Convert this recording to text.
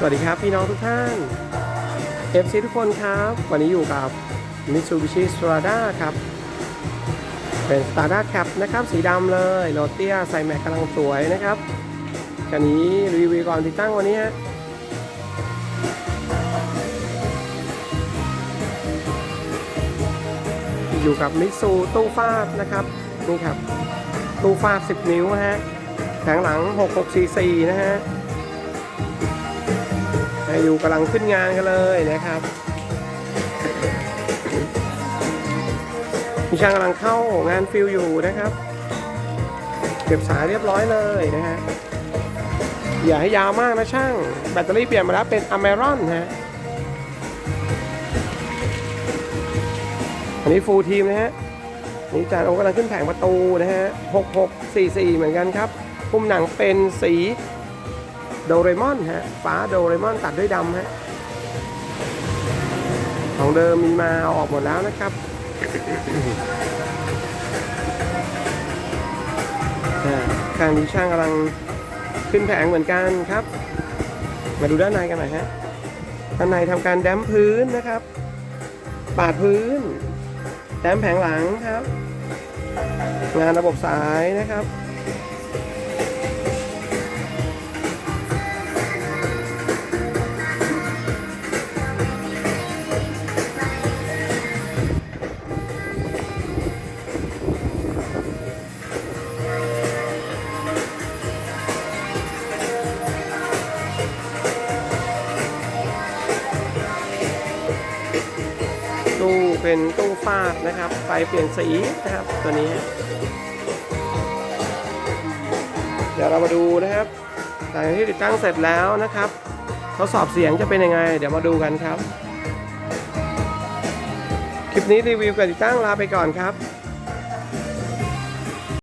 สวัสดีครับพี่น้องทุกท่าน FC ทุกคนครับ วันนี้อยู่กับ Mitsubishi Strada ครับ เป็น Strada Cap นะครับ สีดำเลยโรเตียใส่แม็กกำลังสวยนะครับคันนี้รีวิวก่อนติดตั้งวันนี้ฮะอยู่กับมิสูตู้ฟาดนะครับ นี่ครับ ตู้ฟาด 10 นิ้วฮะแผงหลัง 66cc นะฮะ อยู่กำลังขึ้นงานกันเลยนะครับ มีช่างกำลังเข้างานฟิลอยู่นะครับ เก็บสายเรียบร้อยเลยนะฮะ อย่าให้ยาวมากนะช่าง แบตเตอรี่เปลี่ยนมาแล้วเป็นอเมรอนฮะ อันนี้ฟูลทีมนะฮะนี่จานโอกำลังขึ้นแผงประตูนะฮะ 6644 เหมือนกันครับ พุ่มหนังเป็นสี โดเรมอนฮะฟ้าโดเรมอนตัดด้วยดำฮะของเดิมมีมาเอาออกหมดแล้วนะครับอ่าข้างนี้ช่างกำลังขึ้นแผงเหมือนกันครับ มาดูด้านในกันหน่อยฮะด้านในทำการแดมพื้นนะครับ ปาดพื้น แดมแผงหลังครับ งานระบบสายนะครับ ตู้เป็นตู้ฟาดนะครับไฟเปลี่ยนสีนะครับตัวนี้ เดี๋ยวเรามาดูนะครับหลังจากที่ติดตั้งเสร็จแล้วนะครับทดสอบเสียงจะเป็นยังไง เดี๋ยวมาดูกันครับ คลิปนี้รีวิวการติดตั้งลาไปก่อนครับ